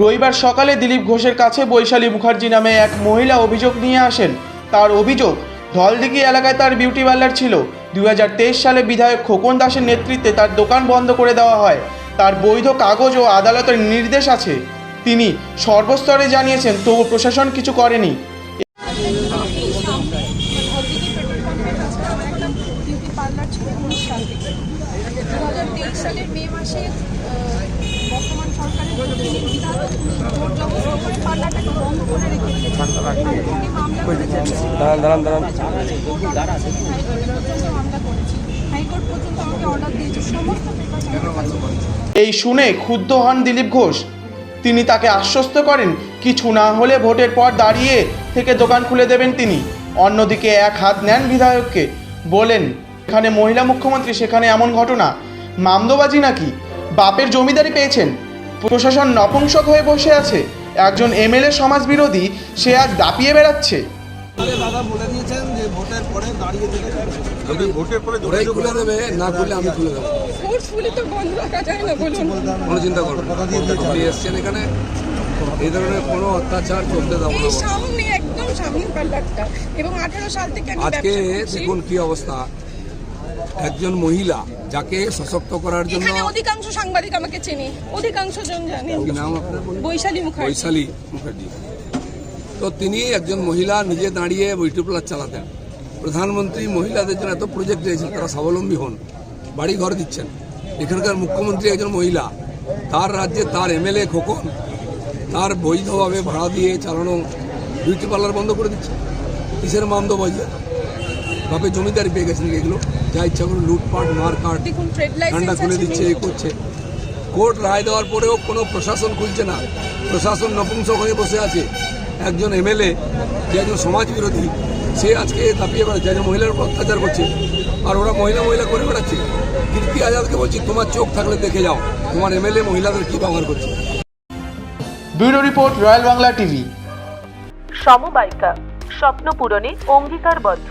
রবিবার সকালে দিলীপ ঘোষের কাছে বৈশালী মুখার্জি নামে এক মহিলা অভিযোগ নিয়ে আসেন। তার অভিযোগ ঢলদিঘি এলাকায় তার বিউটি পার্লার ছিল। দুই হাজার তেইশ সালে বিধায়ক খোকন দাসের নেতৃত্বে তার দোকান বন্ধ করে দেওয়া হয়। তার বৈধ কাগজ ও আদালতের নির্দেশ আছে। তিনি সর্বস্তরে জানিয়েছেন, তবু প্রশাসন কিছু করেনি। সাল মে মাসে বর্তমান সরকারের প্রতিনিধি বিধায়ক উনি জোর জবরদস্তি করে পার্লারটাকে বন্ধ করে রেখে দিয়েছেন মামলা করেছেন দাঁড়ান দাঁড়ান দাঁড়ান। হাইকোর্ট পর্যন্ত মামলা করেছি। হাইকোর্ট পর্যন্ত আমাকে অর্ডার দিয়েছে। সমস্ত পেপার আমার কাছে করেছি। এই শুনে ক্ষুব্ধ হন দিলীপ ঘোষ। তিনি তাকে আশ্বস্ত করেন কিছু না হলে ভোটের পর দাঁড়িয়ে থেকে দোকান খুলে দেবেন তিনি। অন্যদিকে এক হাত নেন বিধায়ককে। বলেন এখানে মহিলা মুখ্যমন্ত্রী সেখানে এমন ঘটনা। মামদোবাজি নাকি? বাপের জমিদারি পেয়েছেন। প্রশাসন নপুংসক হয়ে বসে আছে। একজন এমএলএ সমাজবিরোধী সে আজ দাপিয়ে বেড়াচ্ছে। দাদা বলে দিয়েছেন যে ভোটের পরে দাঁড়িয়ে থেকে ভোটের পরে ওরাই খুলে দেবে না খুলে আমি খুলে দেবো। ফোর্সফুলি তো বন্ধ রাখা যায় না বলুন। কোনো চিন্তা করবেন না। আপনি এসছেন এখানে এই ধরনের কোনো অত্যাচার চলতে দেবো না। সামনে একদম সামনে পার্লারটা এবং আঠারো সাল থেকে আজকে দেখুন কি অবস্থা। একজন মহিলা যাকে সশক্ত করার জন্য অধিকাংশ সাংবাদিক আমাকে চেনে। অধিকাংশ জন নাম আপনার বৈশালী মুখার্জি। বৈশালী মুখার্জি। তো তিনি একজন মহিলা নিজে দাঁড়িয়ে বিউটি পার্লার চালাতেন। প্রধানমন্ত্রী মহিলাদের জন্য এত প্রজেক্ট দিয়েছেন তারা স্বাবলম্বী হন বাড়ি ঘর দিচ্ছেন। এখানকার মুখ্যমন্ত্রী একজন মহিলা তার রাজ্যে তার এমএলএ খোকন তার বৈধভাবে ভাড়া দিয়ে চালানো বিউটি পার্লার বন্ধ করে দিচ্ছে। কিসের মামদো বাজিয়া বাপে জমিদারি পেয়ে গেছেন এগুলো। যা ইচ্ছা করে লুটপাট মারকাট ঠান্ডা খুলে দিচ্ছে এ করছে। কোর্ট রায় দেওয়ার পরেও কোনো প্রশাসন খুলছে না। প্রশাসন নপুংসক হয়ে বসে আছে। একজন এমএলএ যে একজন সমাজ বিরোধী সে আজকে দাপিয়ে বেড়াচ্ছে একজন মহিলার উপর অত্যাচার করছে। আর ওরা মহিলা মহিলা করে বেড়াচ্ছে। কীর্তি আজাদকে বলছি তোমার চোখ থাকলে দেখে যাও তোমার এমএলএ মহিলাদের কী ব্যবহার করছে। Bureau report royal Bangla TV. সমবায়িকা স্বপ্ন পূরণে অঙ্গীকারবদ্ধ।